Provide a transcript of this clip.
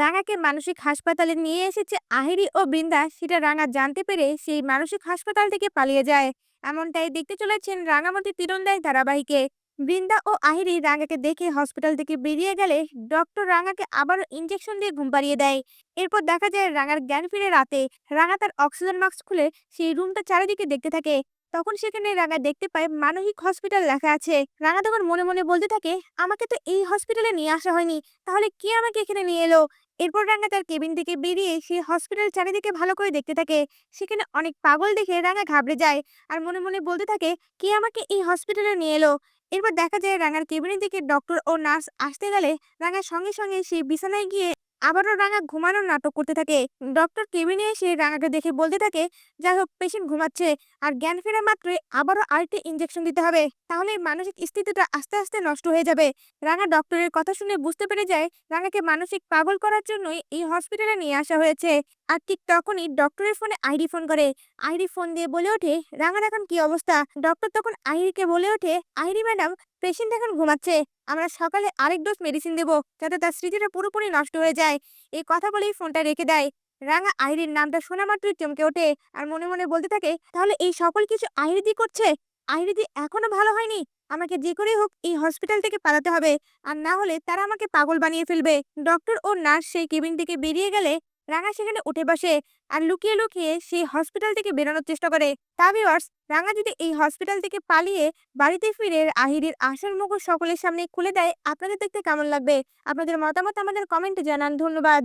রাঙাকে মানসিক হাসপাতালে নিয়ে এসেছে আহিরি ও বৃন্দা। সেটা রাঙা জানতে পেরে সেই মানসিক হাসপাতাল থেকে পালিয়ে যায়। এমনটাই দেখতে চলেছেন রাঙামতি তীরন্দাজ ধারাবাহিকে। বৃন্দা ও আহিরি রাঙাকে দেখে হসপিটাল থেকে বেরিয়ে গেলে ডক্টর রাঙাকে আবারও ইঞ্জেকশন দিয়ে ঘুম পাড়িয়ে দেয়। এরপর দেখা যায় রাঙার জ্ঞান ফিরে রাতে। রাঙা তার অক্সিজেন মাস্ক খুলে সেই রুমটা চারিদিকে দেখতে থাকে। তখন সেখানে রাঙা দেখতে পায় মানসিক হসপিটাল লেখা আছে। রাঙা তখন মনে মনে বলতে থাকে, আমাকে তো এই হসপিটালে নিয়ে আসা হয়নি, তাহলে কে আমাকে এখানে নিয়ে এলো? এরপর রাঙা তার কেবিন থেকে বেরিয়ে সেই হসপিটাল চারিদিকে ভালো করে দেখতে থাকে। সেখানে অনেক পাগল দেখে রাঙা ঘাবড়ে যায় আর মনে মনে বলতে থাকে, কে আমাকে এই হসপিটালে নিয়ে এলো? এরপর দেখা যায় রাঙার কেবিনের দিকে ডক্টর ও নার্স আসতে গেলে রাঙা সঙ্গে সঙ্গে সেই বিছানায় গিয়ে আবারও রাঙা ঘুমানোর নাটক করতে থাকে। ডক্টর কেবিনে এসে রাঙাকে দেখে বলতে থাকে, যাই হোক পেশেন্ট ঘুমাচ্ছে। আর জ্ঞান ফেরা মাত্রই আবারও আরেকটি ইঞ্জেকশন দিতে হবে। তাহলে মানসিক স্থিতিটা আস্তে আস্তে নষ্ট হয়ে যাবে। রাঙা ডক্টরের কথা শুনে বুঝতে পেরে যায় রাঙাকে মানসিক পাগল করার জন্যই এই হসপিটালে নিয়ে আসা হয়েছে। আর ঠিক তখনই ডক্টরের ফোনে আইডি ফোন করে। আইডি ফোন দিয়ে বলে ওঠে রাঙার এখন কি অবস্থা। ডক্টর তখন আহিরিকে বলে ওঠে আহিরি ম্যাডাম পেশেন্ট এখন ঘুমাচ্ছে। আমরা সকালে আরেক ডোজ মেডিসিন দেবো, যাতে তার স্মৃতিটা পুরোপুরি নষ্ট হয়ে যায়। এই কথা বলেই ফোনটা রেখে দেয়। রাঙা আহিরির নামটা শোনা মাত্রই চমকে ওঠে আর মনে মনে বলতে থাকে, তাহলে এই সকল কিছু আহিরিদি করছে? আহিরিদি এখনও ভালো হয়নি? আমাকে যে করেই হোক এই হসপিটাল থেকে পালাতে হবে। আর না হলে তারা আমাকে পাগল বানিয়ে ফেলবে। ডক্টর ও নার্স সেই কেবিন থেকে বেরিয়ে গেলে রাঙা সেখানে উঠে বসে আর লুকিয়ে লুকিয়ে সেই হসপিটাল থেকে বেরোনোর চেষ্টা করে। তা রাঙা যদি এই হসপিটাল থেকে পালিয়ে বাড়িতে ফিরে আহিরের আশার মুখোশ সকলের সামনে খুলে দেয়, আপনাদের দেখতে কেমন লাগবে? আপনাদের মতামত আমাদের কমেন্টে জানান। ধন্যবাদ।